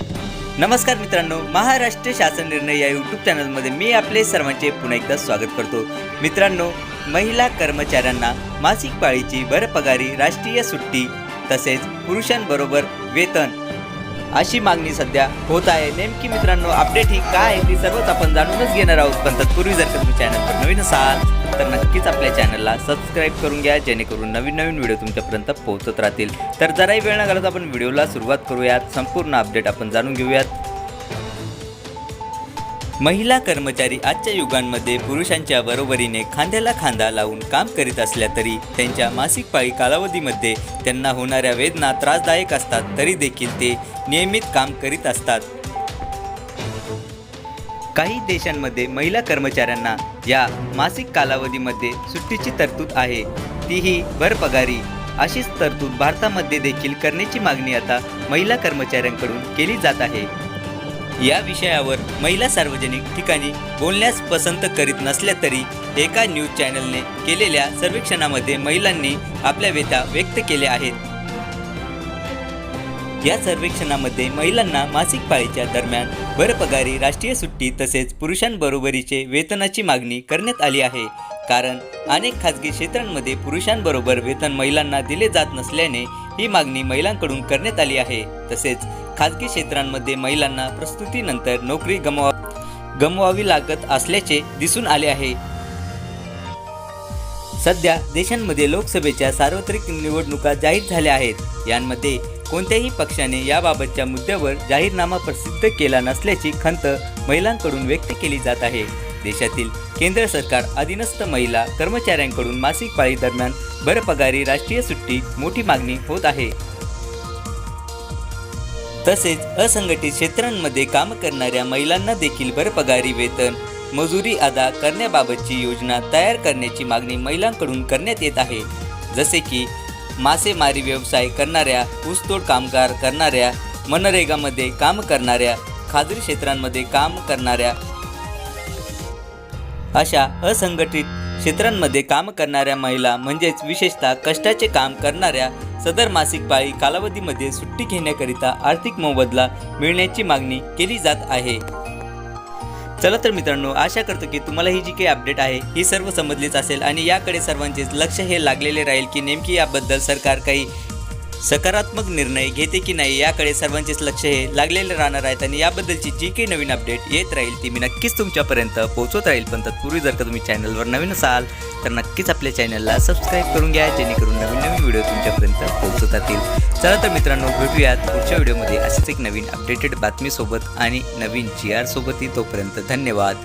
नमस्कार मित्रांनो महाराष्ट्र शासन निर्णय या यूट्यूब चॅनलमध्ये मी आपले सर्वांचे पुन्हा एकदा स्वागत करतो. मित्रांनो महिला कर्मचाऱ्यांना मासिक पाळीची भरपगारी राष्ट्रीय सुट्टी तसेच पुरुषांबरोबर वेतन अशी मागणी सध्या होत आहे. नेमकी मित्रांनो अपडेट ही काय आहे ती सर्वच आपण जाणूनच घेणार आहोत. पण तत्पूर्वी जर तुम्ही चॅनलवर नवीन असाल तर नक्कीच आपल्या चॅनलला सबस्क्राईब करून घ्या जेणेकरून नवीन नवीन व्हिडिओ तुमच्यापर्यंत पोहोचत राहतील. तर जराही वेळ न घालत आपण व्हिडिओला सुरुवात करूयात. संपूर्ण अपडेट आपण जाणून घेऊयात. महिला कर्मचारी आजच्या युगांमध्ये पुरुषांच्या बरोबरीने खांद्याला खांदा लावून काम करीत असल्या तरी त्यांच्या मासिक पाळी कालावधीमध्ये त्यांना होणाऱ्या वेदना त्रासदायक असतात तरी देखील ते नियमित काम करीत असतात. काही देशांमध्ये महिला कर्मचाऱ्यांना या मासिक कालावधीमध्ये सुट्टीची तरतूद आहे. तीही भरपगारी. अशीच तरतूद भारतामध्ये देखील करण्याची मागणी आता महिला कर्मचाऱ्यांकडून केली जात आहे. या विषयावर महिला सार्वजनिक ठिकाणी बोलण्यास पसंत करीत नसल्या तरी एका न्यूज चॅनलने केलेल्या सर्वेक्षणामध्ये महिलांनी आपल्या व्यथा व्यक्त केल्या आहेत. या सर्वेक्षणामध्ये महिलांना मासिक पाळीच्या दरम्यान भरपगारी राष्ट्रीय सुट्टी तसेच पुरुषांबरोबरीचे वेतनाची मागणी करण्यात आली आहे. कारण अनेक खाजगी क्षेत्रांमध्ये पुरुषांबरोबर वेतन महिलांना दिले जात नसल्याने ही मागणी महिलांकडून करण्यात आली आहे. तसेच खाजगी क्षेत्रांमध्ये महिलांना प्रस्तुतीनंतर नोकरी गमवा गमवावी लागत असल्याचे दिसून आले आहे. सध्या देशांमध्ये लोकसभेच्या सार्वत्रिक निवडणुका जाहीर झाल्या आहेत. यांमध्ये कोणत्याही पक्षाने याबाबतच्या मुद्द्यावर जाहीरनामा प्रसिद्ध केला नसल्याची खंत महिलांकडून व्यक्त केली जात आहे. देशातील केंद्र सरकार अधीनस्थ महिला कर्मचाऱ्यांकडून मासिक पाळी दरम्यान भरपगारी राष्ट्रीय सुट्टी मोठी मागणी होत आहे. तसेच असंघटित क्षेत्रांमध्ये काम करणाऱ्या महिलांना देखील भरपगारी वेतन मजुरी अदा करण्याबाबतची योजना तयार करण्याची मागणी महिलांकडून करण्यात येत आहे. जसे की मासेमारी व्यवसाय करणाऱ्या ऊसतोड कामगार करणाऱ्या मनरेगामध्ये काम करणाऱ्या खाजगी क्षेत्रांमध्ये काम करणाऱ्या अशा असंघटित क्षेत्रांमध्ये काम करणाऱ्या महिला म्हणजेच विशेषतः कष्टाचे काम करणाऱ्या सदर मासिक पाळी कालावधीमध्ये सुट्टी घेण्याकरिता आर्थिक मोबदला मिळण्याची मागणी केली जात आहे. चला तर मित्रांनो आशा करतो की तुम्हाला ही जी काही अपडेट आहे ही सर्व समजलीच असेल आणि याकडे सर्वांचे लक्ष हे लागलेले राहील की नेमकी याबद्दल सरकार काही सकारात्मक निर्णय घेते की नाही याकडे सर्वांचेच लक्ष हे लागलेले राहणार आहेत आणि याबद्दलची जी काही नवीन अपडेट येत राहील ती मी नक्कीच तुमच्यापर्यंत पोहोचवत राहील. पण तत्पूर्वी जर का तुम्ही चॅनलवर नवीन असाल तर नक्कीच आपल्या चॅनलला सबस्क्राईब करून घ्या जेणेकरून नवीन नवीन व्हिडिओ तुमच्यापर्यंत पोहोचत राहतील चला तर मित्रांनो भेटूयात पुढच्या व्हिडिओमध्ये असेच एक नवीन अपडेटेड बातमीसोबत आणि नवीन जी आर सोबतही. तोपर्यंत धन्यवाद.